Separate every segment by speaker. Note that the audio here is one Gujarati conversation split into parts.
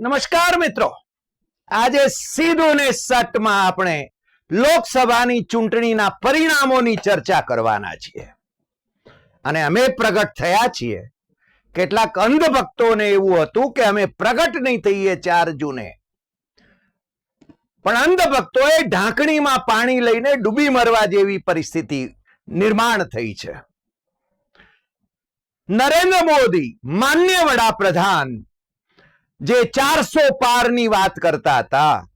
Speaker 1: નમસ્કાર મિત્રો. આજે સીધું ને સટમાં આપણે લોકસભાની ચૂંટણીના પરિણામોની ચર્ચા કરવાના છીએ. અને અમે પ્રગટ થયા છીએ. કેટલાક અંધભક્તોને એવું હતું કે અમે પ્રગટ નહીં થઈએ ચાર જૂને. પણ અંધભક્તોએ ઢાંકણીમાં પાણી લઈને ડૂબી મરવા જેવી પરિસ્થિતિ નિર્માણ થઈ છે. નરેન્દ્ર મોદી, માન્ય વડાપ્રધાન જે ચારસો પારની વાત કરતા હતા,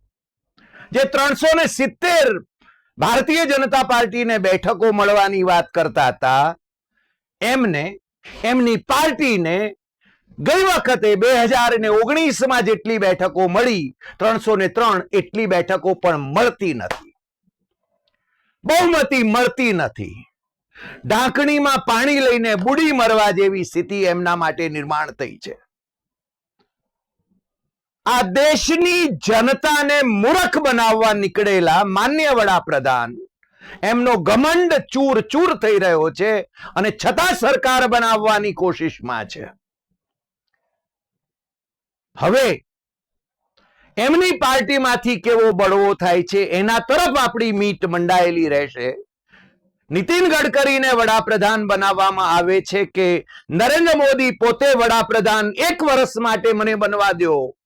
Speaker 1: જે ત્રણસો ને સિત્તેર ભારતીય જનતા પાર્ટીને બેઠકો મળવાની વાત કરતા હતા, એમને, એમની પાર્ટીને ગઈ વખતે બે હજાર ને ઓગણીસમાં જેટલી બેઠકો મળી, ત્રણસો ને ત્રણ એટલી બેઠકો પણ મળતી નથી. બહુમતી મળતી નથી. ઢાંકણીમાં પાણી લઈને બુડી મરવા જેવી સ્થિતિ એમના માટે નિર્માણ થઈ છે. આ દેશની જનતાને મૂર્ખ બનાવવા નીકળેલા માન્ય વડાપ્રધાન. એમનો ઘમંડ ચૂર ચૂર થઈ રહ્યો છે અને છતાં સરકાર બનાવવાની કોશિશમાં છે. હવે, એમની પાર્ટીમાંથી કેવો બળવો થાય છે એના તરફ આપણી મીટ મંડાયેલી રહેશે. નીતિન ગડકરીને વડાપ્રધાન બનાવવામાં આવે છે કે નરેન્દ્ર મોદી પોતે વડાપ્રધાન એક વર્ષ માટે મને બનવા દો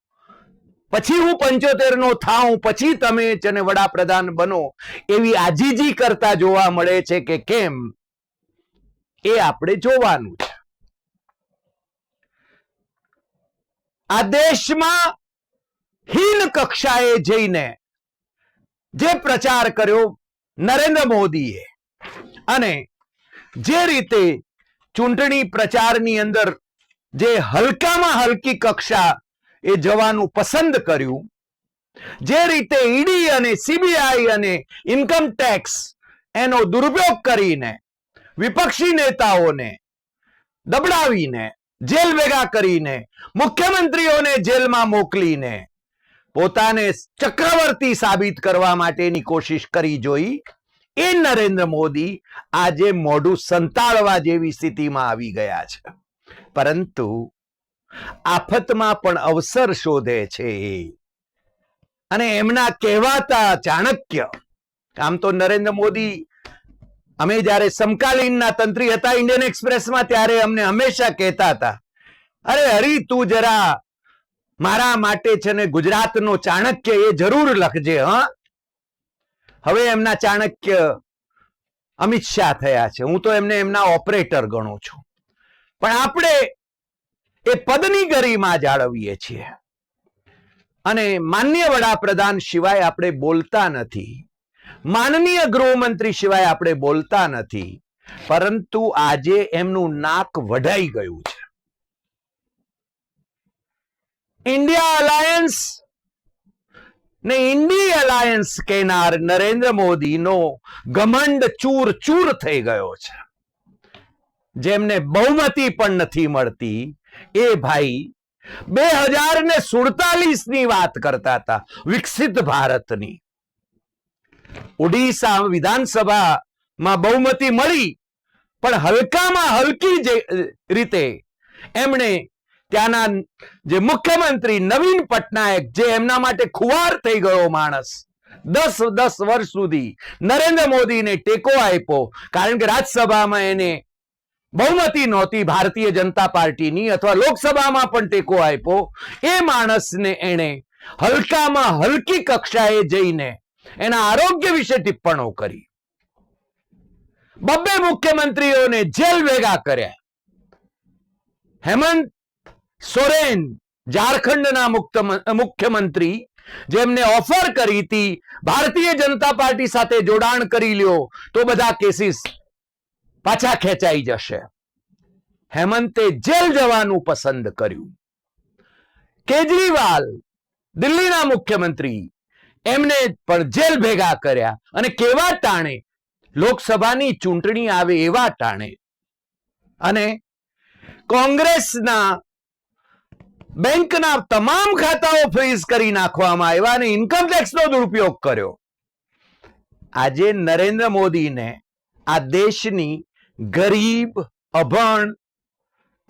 Speaker 1: પછી હું પંચોતેર નો થાઉં, પછી તમે જેને વડાપ્રધાન બનો, એવી આજીજી કરતા જોવા મળે છે કે કેમ? એ આપણે જોવાનું છે. આ દેશમાં હીન કક્ષાએ જઈને જે પ્રચાર કર્યો નરેન્દ્ર મોદીએ, અને જે રીતે ચૂંટણી પ્રચારની અંદર જે હલકામાં હલકી કક્ષા એ જવાનું પસંદ કર્યું. જે રીતે ઈડી અને સીબીઆઈ અને ઇન્કમ ટેક્સ એનો દુરુપયોગ કરીને વિપક્ષી નેતાઓને દબડાવીને જેલ ભેગા કરીને મુખ્યમંત્રીઓને જેલમાં મોકલીને પોતાને ચક્રવર્તી સાબિત કરવા માટેની કોશિશ કરી જોઈ. એ નરેન્દ્ર મોદી આજે મોઢું સંતાડવા જેવી સ્થિતિમાં આવી ગયા છે. પરંતુ આફતમાં પણ અવસર શોધે છે. અને એમના કહેવાતા ચાણક્ય, આમ તો નરેન્દ્ર મોદી, અમે જ્યારે સમકાલીનના તંત્રી હતા ઇન્ડિયન એક્સપ્રેસમાં, ત્યારે અમને હંમેશા કહેતા હતા, અરે હરી, તું જરા મારા માટે છે ને ગુજરાતનો ચાણક્ય, એ જરૂર લખજે, હા? હવે એમના ચાણક્ય અમિત શાહ થયા છે. હું તો એમને એમના ઓપરેટર ગણું છું. પણ આપણે એ પદની ગરિમા જાળવીએ છીએ. અને માન્ય વડાપ્રધાન સિવાય આપણે બોલતા નથી. માનનીય ગૃહમંત્રી સિવાય આપણે બોલતા નથી. પરંતુ આજે એમનું નાક વઢાઈ ગયું છે. ઇન્ડિયા અલાયન્સ ને ઇન્ડી અલાયન્સ કહેનાર નરેન્દ્ર મોદીનો ઘમંડ ચૂર ચૂર થઈ ગયો છે. જેમને બહુમતી પણ નથી મળતી. એ ભાઈ બે હજાર ને સુડતાલીસની વાત કરતા હતા, વિકસિત ભારતની. ઓડિશા વિધાનસભામાં બહુમતી મળી, પણ હલકામાં હલકી જે રીતે એમણે ત્યાંના જે મુખ્યમંત્રી નવીન પટનાયક, જે એમના માટે ખુવાર થઈ ગયો માણસ, દસ દસ વર્ષ સુધી નરેન્દ્ર મોદીને ટેકો આપ્યો, કારણ કે રાજ્યસભામાં એને બહુમતી નહોતી ભારતીય જનતા પાર્ટીની અથવા લોકસભામાં પણ ટેકો આપ્યો. એ માણસને એણે હલકામાં હલકી કક્ષાએ જઈને એના આરોગ્ય વિશે ટિપ્પણો કરી. બબ્બે મુખ્યમંત્રીઓને જેલ ભેગા કર્યા. હેમંત સોરેન, ઝારખંડના મુખ્યમંત્રી, જેમને ઓફર કરી હતી, ભારતીય જનતા પાર્ટી સાથે જોડાણ કરી લ્યો, તો બધા કેસીસ પાછા ખેંચાઈ જશે. હેમંતે જેલ જવાનું પસંદ કર્યું. કેજરીવાલ, દિલ્હીના મુખ્યમંત્રી, એમને પણ જેલ ભેગા કર્યા. અને કેવા ટાણે લોકસભાની ચૂંટણી આવે એવા ટાણે અને કોંગ્રેસના બેંકના તમામ ખાતાઓ ફ્રીઝ કરી નાખવામાં આવ્યા અને ઇન્કમ ટેક્સનો દુરુપયોગ કર્યો. આજે નરેન્દ્ર મોદીને આ દેશની ગરીબ, અભણ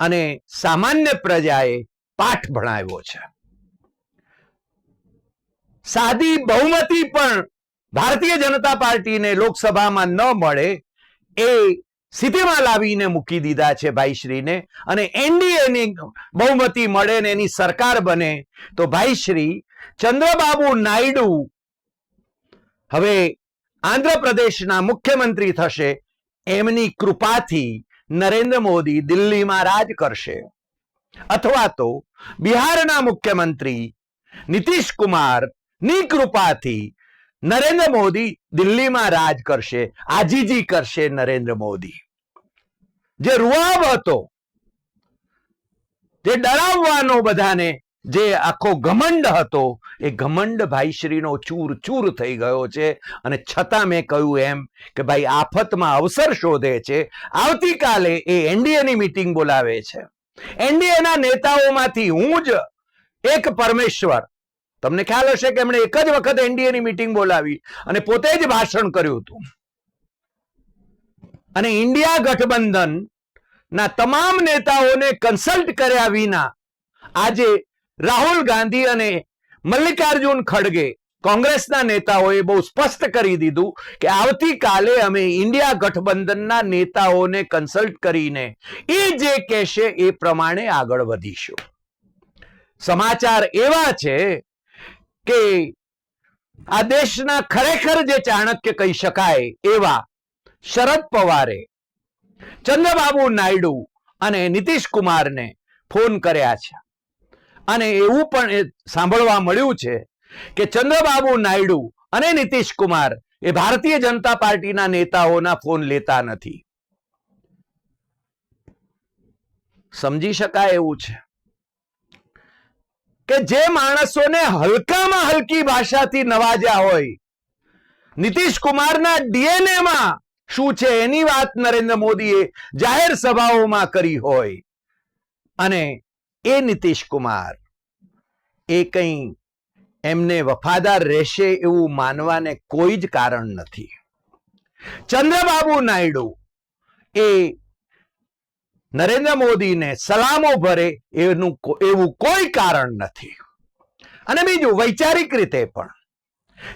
Speaker 1: અને સામાન્ય પ્રજાએ પાઠ ભણાવ્યો છે. સાદી બહુમતી પણ ભારતીય જનતા પાર્ટીને લોકસભામાં ન મળે એ સ્થિતિમાં લાવીને મૂકી દીધા છે ભાઈશ્રીને અને એનડીએની બહુમતી મળે ને એની સરકાર બને તો ભાઈશ્રી ચંદ્રબાબુ નાયડુ હવે આંધ્રપ્રદેશના મુખ્યમંત્રી થશે એમની કૃપાથી નરેન્દ્ર મોદી દિલ્હીમાં રાજ કરશે. અથવા તો બિહારના મુખ્યમંત્રી નીતિશ કુમારની કૃપાથી નરેન્દ્ર મોદી દિલ્હીમાં રાજ કરશે, આજીજી કરશે નરેન્દ્ર મોદી. જે રૂઆબ હતો, જે ડરાવવાનો બધાને જે આખો ઘમંડ હતો, એ ઘમંડ ભાઈશ્રીનો ચૂર ચૂર થઈ ગયો છે. અને છતાં મેં કહ્યું એમ કે ભાઈ, આફતમાં અવસર શોધે છે. આવતીકાલે એ એનડીએની મીટિંગ બોલાવે છે. એનડીએના નેતાઓમાંથી હું જ એક પરમેશ્વર. તમને ખ્યાલ હશે કે એમણે એક જ વખત એનડીએની મીટિંગ બોલાવી અને પોતે જ ભાષણ કર્યું હતું. અને ઇન્ડિયા ગઠબંધન ના તમામ નેતાઓને કન્સલ્ટ કર્યા વિના આજે રાહુલ ગાંધી અને મલ્લિકાર્જુન ખડગે કોંગ્રેસના નેતાઓએ બહુ સ્પષ્ટ કરી દીધું કે આવતીકાલે અમે ઇન્ડિયા ગઠબંધનના નેતાઓને કન્સલ્ટ કરીને એ જે કહેશે એ પ્રમાણે આગળ વધીશું. સમાચાર એવા છે કે આ દેશના ખરેખર જે ચાણક્ય કહી શકાય એવા શરદ પવારે, ચંદ્રબાબુ નાયડુ અને નીતિશ કુમારને ફોન કર્યા છે. અને એવું પણ સાંભળવા મળ્યું છે કે ચંદ્રબાબુ નાયડુ અને નીતિશ કુમાર એ ભારતીય જનતા પાર્ટીના નેતાઓના ફોન લેતા નથી. સમજી શકાય એવું છે કે જે માણસોને હલકામાં હલકી ભાષાથી નવાજ્યા હોય, નીતિશ કુમારના ડીએનએ માં શું છે એની વાત નરેન્દ્ર મોદીએ જાહેર સભાઓમાં કરી હોય અને એ નીતિશ કુમાર. એ કંઈ એમને વફાદાર રહેશે એવું માનવાને કોઈ જ કારણ નથી. ચંદ્રબાબુ નાયડુ એ નરેન્દ્ર મોદીને સલામો ભરે એનું એવું કોઈ કારણ નથી. અને બીજું, વૈચારિક રીતે પણ.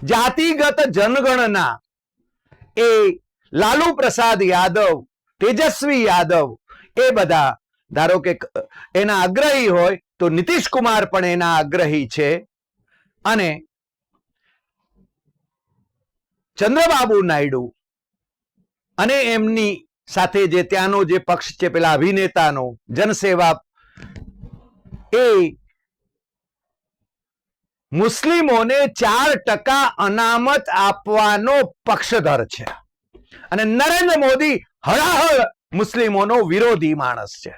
Speaker 1: જાતિગત જનગણના એ લાલુ પ્રસાદ યાદવ, તેજસ્વી યાદવ એ બધા ધારો કે એના આગ્રહી હોય તો નીતિશ કુમાર પણ એના આગ્રહી છે. અને ચંદ્રબાબુ નાયડુ અને એમની સાથે જે ત્યાંનો જે પક્ષ છે, પેલા અભિનેતાનો, જનસેવા એ મુસ્લિમોને ચાર ટકા અનામત આપવાનો પક્ષધર છે. અને નરેન્દ્ર મોદી હળાહળ મુસ્લિમોનો વિરોધી માણસ છે.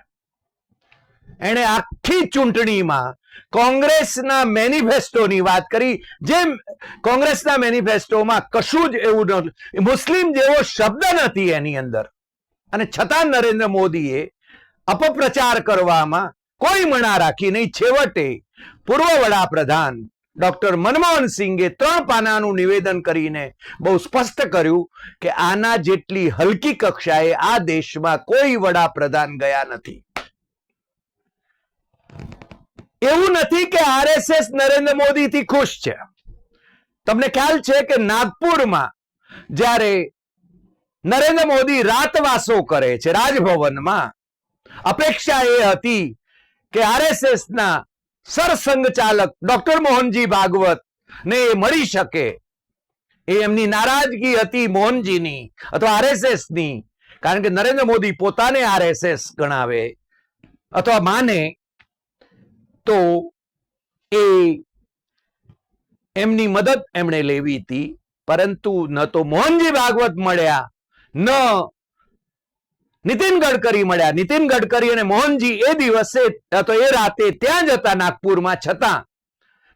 Speaker 1: એણે આખી ચૂંટણીમાં કોંગ્રેસના મેનિફેસ્ટોની વાત કરી. જેમ કોંગ્રેસના મેનિફેસ્ટોમાં કશું જ એવું નથી મુસ્લિમ જેવો શબ્દ નથી એની અંદર. અને છતાં નરેન્દ્ર મોદીએ અપપ્રચાર કરવામાં કોઈ મણા રાખી નહીં. છેવટે પૂર્વ વડાપ્રધાન ડોક્ટર મનમોહન સિંઘે ત્રણ પાનાનું નિવેદન કરીને બહુ સ્પષ્ટ કર્યું કે આના જેટલી હલકી કક્ષાએ આ દેશમાં કોઈ વડાપ્રધાન ગયા નથી. એવું નથી કે આરએસએસ નરેન્દ્ર મોદીથી ખુશ છે. તમને ખ્યાલ છે કે નાગપુરમાં જ્યારે નરેન્દ્ર મોદી રાતવાસો કરે છે, રાજભવનમાં, અપેક્ષા એ હતી કે આરએસએસ ના સરસંઘચાલક ડોક્ટર મોહનજી ભાગવત ને એ મળી શકે. એ એમની નારાજગી હતી મોહનજીની અથવા આરએસએસની કારણ કે નરેન્દ્ર મોદી પોતાને આરએસએસ ગણાવે અથવા માને તો એ એમની મદદ એમણે લેવી હતી, પરંતુ ન તો મોહનજી ભાગવત મળ્યા, ન નીતિન ગડકરી મળ્યા. નીતિન ગડકરી અને મોહનજી એ દિવસે તો એ રાતે ત્યાં જ હતા નાગપુરમાં છતાં.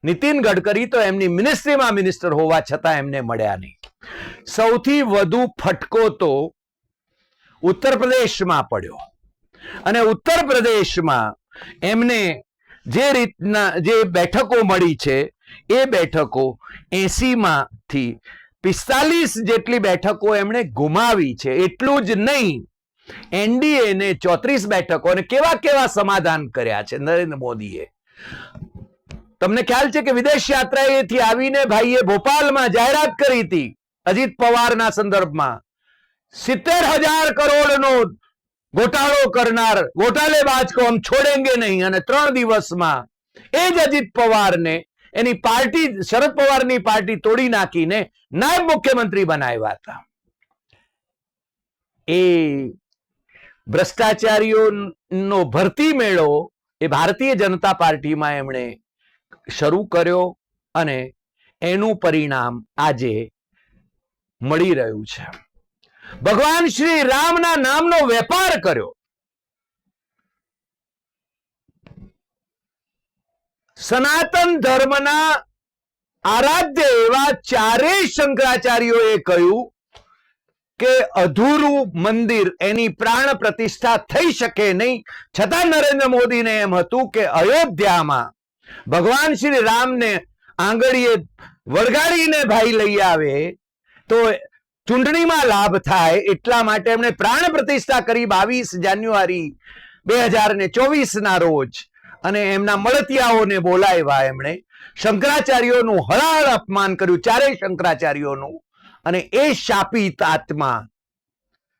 Speaker 1: નીતિન ગડકરી તો એમની મિનિસ્ટ્રીમાં મિનિસ્ટર હોવા છતાં એમને મળ્યા નહીં. સૌથી વધુ ફટકો તો ઉત્તર પ્રદેશમાં પડ્યો. અને ઉત્તર પ્રદેશમાં એમને જે રીતના જે બેઠકો મળી છે, એ બેઠકો એસીમાંથી પિસ્તાલીસ જેટલી બેઠકો એમણે ગુમાવી છે, એટલું જ નહીં. એનડીએ ને ચોત્રીસ બેઠકો અને કેવા કેવા સમાધાન કર્યા છે, નરેન્દ્ર મોદીએ. તમને ખ્યાલ છે કે વિદેશ યાત્રાએથી આવીને ભાઈએ ભોપાલમાં જાહેરાત કરી હતી અજીત પવારના સંદર્ભમાં. સિત્તેર હજાર કરોડનો ગોટાળો કરનાર ગોટાલેબાજ કો છોડેંગે નહીં અને ત્રણ દિવસમાં એ જ અજીત પવારને એની પાર્ટી, શરદ પવારની પાર્ટી તોડી નાખીને નાયબ મુખ્યમંત્રી બનાવ્યા હતા. એ ભ્રષ્ટાચારીઓનો ભરતી મેળો એ ભારતીય જનતા પાર્ટીમાં એમણે શરૂ કર્યો અને એનું પરિણામ આજે મળી રહ્યું છે. ભગવાન શ્રી રામના નામનો વેપાર કર્યો. સનાતન ધર્મના આરાધ્ય એવા ચારેય શંકરાચાર્યોએ કહ્યું કે અધૂરું મંદિર એની પ્રાણ પ્રતિષ્ઠા થઈ શકે નહીં. છતાં નરેન્દ્ર મોદીને એમ હતું કે અયોધ્યામાં ભગવાન શ્રી રામને આંગળીએ વળગાડીને ભાઈ લઈ આવે તો ચૂંટણીમાં લાભ થાય એટલા માટે એમણે પ્રાણ પ્રતિષ્ઠા કરી બાવીસ જાન્યુઆરી બે હજાર ને ચોવીસ ના રોજ. અને એમના મળતિયાઓને બોલાવ્યા એમણે. શંકરાચાર્યોનું હળાહળ અપમાન કર્યું, ચારેય શંકરાચાર્યોનું. અને એ શાપિત આત્મા,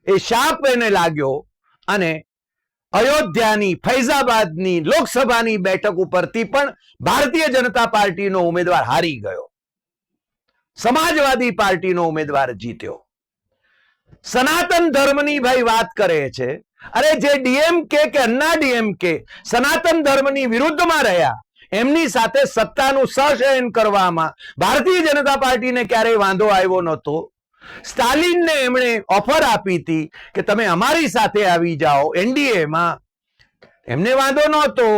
Speaker 1: એ શાપ એને લાગ્યો. અને અયોધ્યાની, ફૈઝાબાદની, લોકસભાની બેઠક ઉપરથી પણ ભારતીય જનતા પાર્ટીનો ઉમેદવાર હારી ગયો. સમાજવાદી પાર્ટીનો ઉમેદવાર જીત્યો. સનાતન ધર્મની ભાઈ વાત કરે છે, અરે જે ડીએમકે કે અન્ના ડીએમકે સનાતન ધર્મની વિરુદ્ધમાં રહ્યા, એમની સાથે સત્તાનું સહશયન કરવામાં ભારતીય જનતા પાર્ટીને ક્યારેય વાંધો આવ્યો નહોતો. સ્ટાલિનને એમણે ઓફર આપી હતી કે તમે અમારી સાથે આવી જાઓ, એનડીએમાં. એમને વાંધો નહોતો.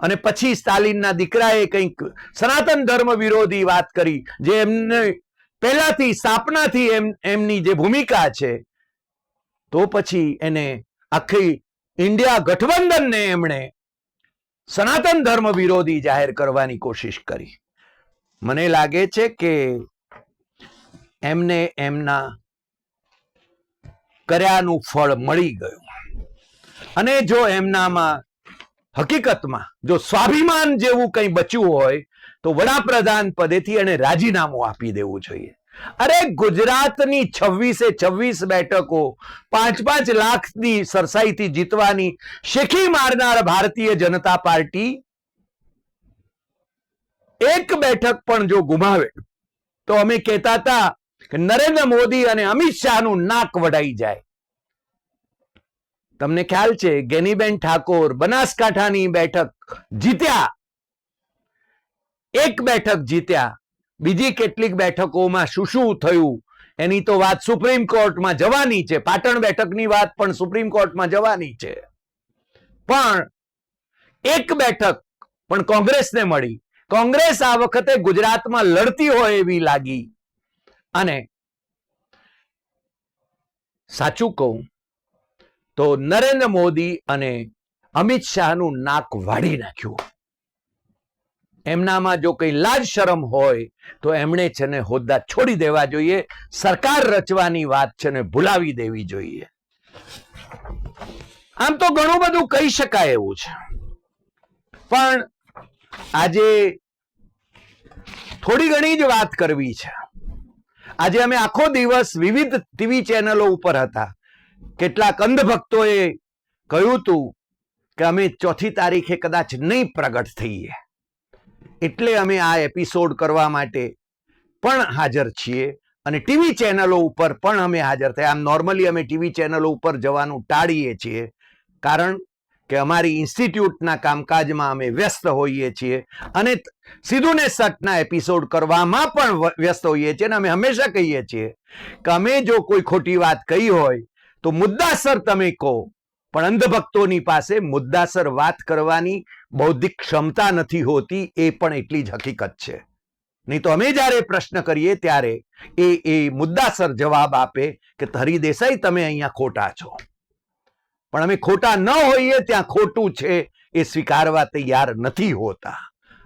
Speaker 1: અને પછી સ્ટાલિનના દીકરાએ કંઈક સનાતન ધર્મ વિરોધી વાત કરી, જે એમને પહેલાથી સ્થાપનાથી એમ, એમની જે ભૂમિકા છે, તો પછી એને આખી ઇન્ડિયા ગઠબંધનને એમણે સનાતન ધર્મ વિરોધી જાહેર કરવાની કોશિશ કરી. મને લાગે છે કે એમને એમના કર્યાનું ફળ મળી ગયું. અને જો એમનામાં હકીકતમાં જો સ્વાભિમાન જેવું કંઈ બચ્યું હોય, તો વડાપ્રધાન પદેથી એને રાજીનામું આપી દેવું જોઈએ. અરે ગુજરાતની છવ્વીસે છવ્વીસ બેઠકો પાંચ પાંચ લાખની સરસાઈથી જીતવાની શેખી મારનાર ભારતીય જનતા પાર્ટી એક બેઠક પણ જો ગુમાવે, તો અમે કહેતા હતા કે નરેન્દ્ર મોદી અને અમિત શાહનું નાક વડાઈ જાય. તમને ખ્યાલ છે, ગેનીબેન ઠાકોર બનાસકાંઠાની બેઠક જીત્યા. એક બેઠક જીત્યા, બીજી કેટલીક બેઠકોમાં શું શું થયું, એની તો વાત સુપ્રીમ કોર્ટમાં જવાની છે. પાટણ બેઠકની વાત પણ સુપ્રીમ કોર્ટમાં જવાની છે. પણ એક બેઠક પણ કોંગ્રેસને મળી. કોંગ્રેસ આ વખતે ગુજરાતમાં લડતી હોય એવી લાગી. અને સાચું કહું તો નરેન્દ્ર મોદી અને અમિત શાહનું નાક વાળી નાખ્યું. એમનામાં જો કઈ લાજ શરમ હોય, તો એમણે છે ને હોદ્દા છોડી દેવા જોઈએ, સરકાર રચવાની વાત છે ને ભૂલાવી દેવી જોઈએ. આમ તો ઘણું બધું કહી શકાય એવું છે. પણ આજે થોડી ઘણી જ વાત કરવી છે. આજે અમે આખો દિવસ વિવિધ ટીવી ચેનલો ઉપર હતા. કેટલાક અંધભક્તોએ કહ્યું હતું કે અમે ચોથી તારીખે કદાચ નહીં પ્રગટ થઈએ. એટલે અમે આ એપિસોડ કરવા માટે પણ હાજર છીએ અને ટીવી ચેનલો ઉપર પણ અમે હાજર થયા. આમ નોર્મલી અમે ટીવી ચેનલો ઉપર જવાનું ટાળીએ છીએ. કારણ કે અમારી ઇન્સ્ટિટ્યૂટના કામકાજમાં અમે વ્યસ્ત હોઈએ છીએ અને સીધું ને સટના એપિસોડ કરવામાં પણ વ્યસ્ત હોઈએ છીએ અને અમે હંમેશા કહીએ છીએ કે અમે જો કોઈ ખોટી વાત કહી હોય તો મુદ્દાસર તમે કહો. પણ અંધભક્તોની પાસે મુદ્દાસર વાત કરવાની બૌદ્ધિક ક્ષમતા નથી હોતી, એ પણ એટલી જ હકીકત છે. નહીં તો અમે જ્યારે પ્રશ્ન કરીએ ત્યારે એ એ મુદ્દાસર જવાબ આપે કે હરી દેસાઈ, તમે અહીંયા ખોટા છો. પણ અમે ખોટા ન હોઈએ, ત્યાં ખોટું છે, એ સ્વીકારવા તૈયાર નથી હોતા.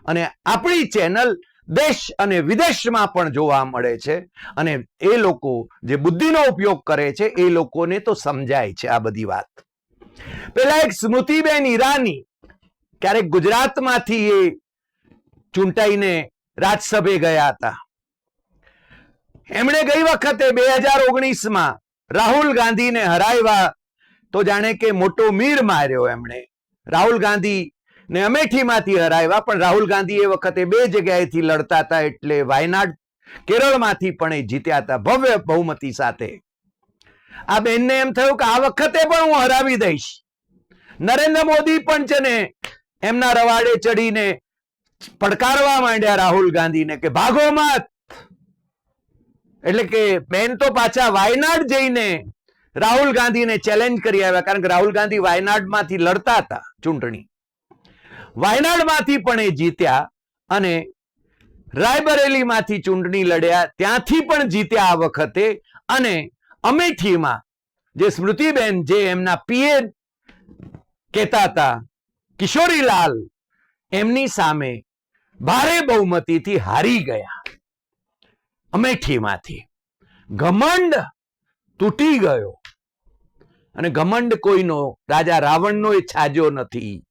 Speaker 1: અને આપણી ચેનલ દેશ અને વિદેશમાં પણ જોવા મળે છે. અને એ લોકો જે બુદ્ધિનો ઉપયોગ કરે છે, એ લોકોને તો સમજાય છે આ બધી વાત. પેલા એક સ્મૃતિબેન ઈરાની ક્યારેક ગુજરાતમાંથી એ ચૂંટાઈને રાજ્યસભે ગયા હતા. એમણે ગઈ વખતે બે હજાર ઓગણીસમાં રાહુલ ગાંધીને હરાવ્યા. તો જાણે કે મોટો મીર માર્યો એમણે. રાહુલ ગાંધી ને અમેઠીમાંથી હરાવ્યા. પણ રાહુલ ગાંધી એ વખતે બે જગ્યાએથી લડતા હતા એટલે વાયનાડ કેરળમાંથી પણ એ જીત્યા હતા ભવ્ય બહુમતી સાથે. આ બેનને એમ થયું કે આ વખતે પણ હું હરાવી દઈશ. નરેન્દ્ર મોદી પણ છે ને એમના રવાડે ચડીને પડકારવા માંડ્યા રાહુલ ગાંધીને કે ભાગો મત. એટલે કે બેન તો પાછા વાયનાડ જઈને રાહુલ ગાંધીને ચેલેન્જ કરી આવ્યા. કારણ કે રાહુલ ગાંધી વાયનાડમાંથી લડતા હતા ચૂંટણી. વાયનાડમાંથી પણ એ જીત્યા અને રાયબરેલીમાંથી ચૂંટણી લડ્યા. ત્યાંથી પણ જીત્યા આ વખતે અને અમેઠીમાં જે સ્મૃતિબેન જે એમના પીએ કહેતા હતા, કિશોરીલાલ, એમની સામે ભારે બહુમતીથી હારી ગયા અમેઠીમાંથી. ઘમંડ તૂટી ગયો અને ઘમંડ કોઈનો, રાજા રાવણનો એ છાજો નથી.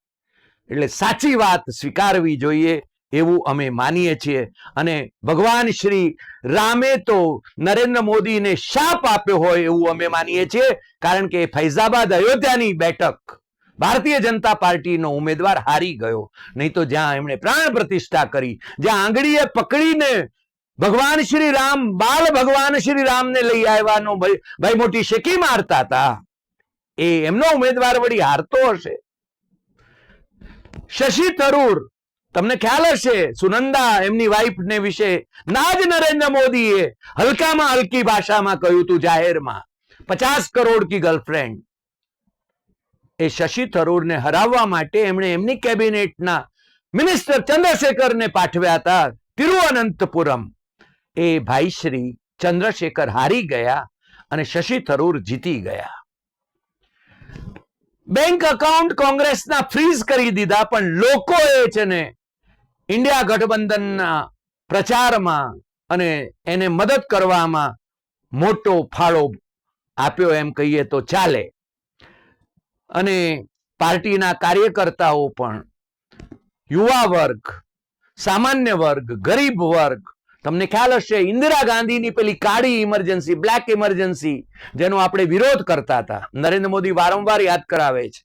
Speaker 1: એટલે સાચી વાત સ્વીકારવી જોઈએ એવું અમે માનીએ છીએ. અને ભગવાન શ્રી રામે તો નરેન્દ્ર મોદીને શાપ આપ્યો હોય એવું અમે માનીએ છીએ, કારણ કે ફૈઝાબાદ અયોધ્યાની બેઠક ભારતીય જનતા પાર્ટીનો ઉમેદવાર હારી ગયો. નહીં તો જ્યાં એમણે પ્રાણ પ્રતિષ્ઠા કરી, જ્યાં આંગળીએ પકડીને ભગવાન શ્રી રામ, બાલ ભગવાન શ્રી રામને લઈ આવ્યાનો ભાઈ ભાઈ મોટી શેકી મારતા હતા. એ એમનો ઉમેદવાર વળી હારતો હશે. શશી થરૂર. તમને ખ્યાલ હશે, સુનંદા એમની વાઈફ ને વિશે ના જ નરેન્દ્ર મોદીએ હલકામાં હલકી ભાષામાં કહ્યું હતું જાહેરમાં, પચાસ કરોડ કી ગર્લફ્રેન્ડ એ શશી થરૂરને હરાવવા માટે એમણે એમની કેબિનેટના મિનિસ્ટર ચંદ્રશેખરને પાઠવ્યા હતા તિરુઅનંતપુરમ એ ભાઈ શ્રી ચંદ્રશેખર હારી ગયા અને શશી થરૂર જીતી ગયા. બેંક અકાઉન્ટ કોંગ્રેસના ફ્રીઝ કરી દીધા, પણ લોકોએ છે ને ઇન્ડિયા ગઠબંધનના પ્રચારમાં અને એને મદદ કરવામાં મોટો ફાળો આપ્યો એમ કહીએ તો ચાલે. અને પાર્ટીના કાર્યકર્તાઓ પણ, યુવા વર્ગ, સામાન્ય વર્ગ, ગરીબ વર્ગ તમને ખ્યાલ હશે, ઇન્દિરા ગાંધીની પેલી કાળી ઇમરજન્સી બ્લેક ઇમરજન્સી જેનો આપણે વિરોધ કરતા હતા. નરેન્દ્ર મોદી વારંવાર યાદ કરાવે છે.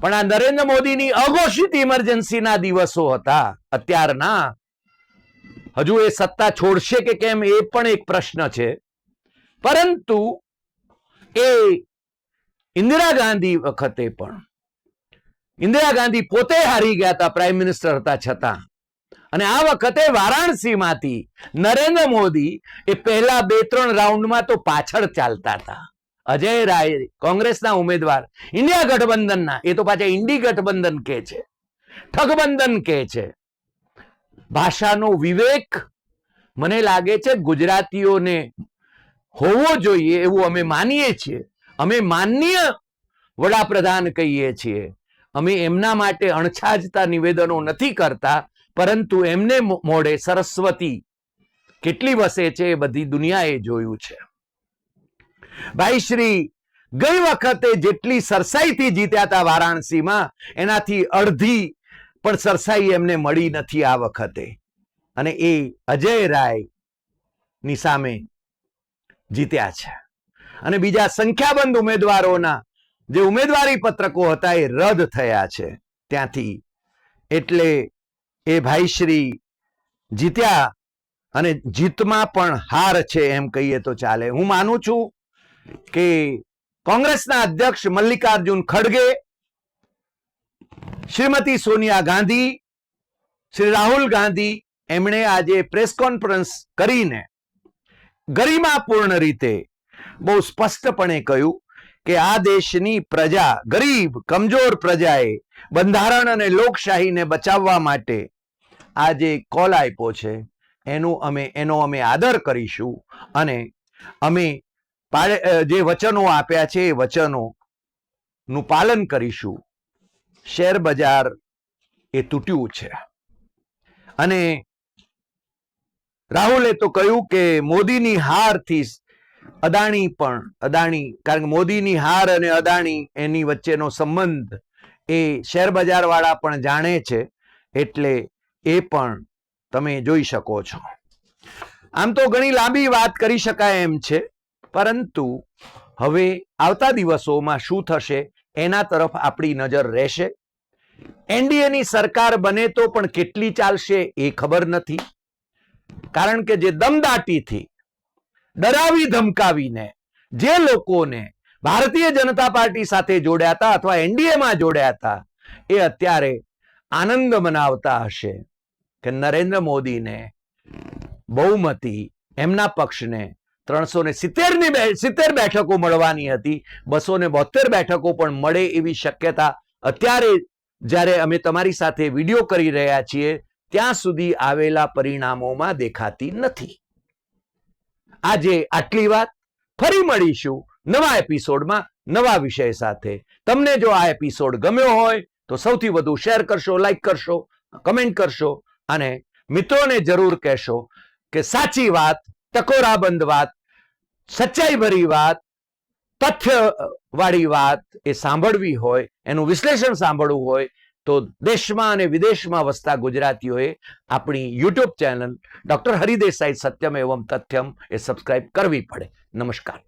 Speaker 1: પણ આ નરેન્દ્ર મોદીની અઘોષિત ઇમરજન્સીના દિવસો હતા. અત્યારના હજુ એ સત્તા છોડશે કે કેમ એ પણ એક પ્રશ્ન છે. પરંતુ એ ઇન્દિરા ગાંધી વખતે પણ, ઇન્દિરા ગાંધી પોતે હારી ગયા હતા પ્રાઇમ મિનિસ્ટર હતા છતાં. અને આ વખતે વારાણસીમાંથી નરેન્દ્ર મોદી એ પહેલા બે ત્રણ રાઉન્ડમાં તો પાછળ ચાલતા હતા. અજય રાય કોંગ્રેસના ઉમેદવાર, ઇન્ડિયા ગઠબંધનના, એ તો પાછા ઇન્ડી ગઠબંધન કે છે, ઠગબંધન કે છે. ભાષાનો વિવેક મને લાગે છે ગુજરાતીઓને હોવો જોઈએ એવું અમે માનીએ છીએ. અમે માનનીય વડાપ્રધાન કહીએ છીએ. અમે એમના માટે અણછાજતા નિવેદનો નથી કરતા. પરંતુ એમને મોડે સરસ્વતી કેટલી વસે છે એ બધી દુનિયાએ જોયું છે. ભાઈ શ્રી, ગઈ વખતે જેટલી સરસાઈથી જીત્યા હતા વારાણસીમાં, એનાથી અડધી પણ સરસાઈ એમને મળી નથી આ વખતે. અને એ અજય રાયની સામે જીત્યા છે. અને બીજા સંખ્યાબંધ ઉમેદવારોના જે ઉમેદવારી પત્રકો હતા એ રદ થયા છે. ત્યાંથી એટલે એ ભાઈશ્રી જીત્યા અને જીતમાં પણ હાર છે એમ કહીએ તો ચાલે. હું માનું છું કે કોંગ્રેસના અધ્યક્ષ મલ્લિકાર્જુન ખડગે, શ્રીમતી સોનિયા ગાંધી, શ્રી રાહુલ ગાંધી એમણે આજે પ્રેસ કોન્ફરન્સ કરીને ગરિમાપૂર્ણ રીતે બહુ સ્પષ્ટપણે કહ્યું કે આ દેશની પ્રજા, ગરીબ, કમજોર પ્રજાએ બંધારણ અને લોકશાહીને બચાવવા માટે આ જે કોલ આપ્યો છે, એનું અમે, એનો અમે આદર કરીશું અને અમે જે વચનો આપ્યા છે એ વચનો નું પાલન કરીશું. શેર બજાર એ તૂટ્યું છે. અને રાહુલે તો કહ્યું કે મોદીની હારથી અદાણી પણ, અદાણી, કારણ કે મોદીની હાર અને અદાણી એની વચ્ચેનો સંબંધ એ શેર બજાર વાળા પણ જાણે છે, એટલે એ પણ તમે જોઈ શકો છો. આમ તો ઘણી લાંબી વાત કરી શકાય એમ છે, પરંતુ હવે આવતા દિવસોમાં શું થશે એના તરફ આપણી નજર રહેશે. એનડીએની સરકાર બને તો પણ કેટલી ચાલશે એ ખબર નથી. કારણ કે જે દમદાટીથી, ડરાવી ધમકાવીને જે લોકોને ભારતીય જનતા પાર્ટી સાથે જોડ્યા હતા અથવા એનડીએમાં જોડ્યા હતા, એ અત્યારે આનંદ મનાવતા હશે. કે નરેન્દ્ર મોદીને બહુમતી એમના પક્ષને ત્રણસો ને સિત્તેરની સિત્તેર બેઠકો મળવાની હતી. બસો ને બોતેર બેઠકો પણ મળે એવી શક્યતા અત્યારે જ્યારે અમે તમારી સાથે વીડિયો કરી રહ્યા છીએ, ત્યાં સુધી આવેલા પરિણામોમાં દેખાતી નથી. આજે આટલી વાત. ફરી મળીશું નવા એપિસોડમાં નવા વિષય સાથે. તમને જો આ એપિસોડ ગમ્યો હોય તો સૌથી વધુ શેર કરશો, લાઈક કરશો, કમેન્ટ કરશો. અને મિત્રોને જરૂર કહેશો કે સાચી વાત, ટકોરાબંધ વાત સચ્ચાઈ ભરી વાત તથ્ય વાળી વાત એ સાંભળવી હોય, એનું વિશ્લેષણ સાંભળવું હોય, તો દેશમાં અને વિદેશમાં વસતા ગુજરાતીઓએ આપણી YouTube channel doctor Hari Desai Satyam Evam Tathyam એ સબસ્ક્રાઇબ કરવી પડે. નમસ્કાર.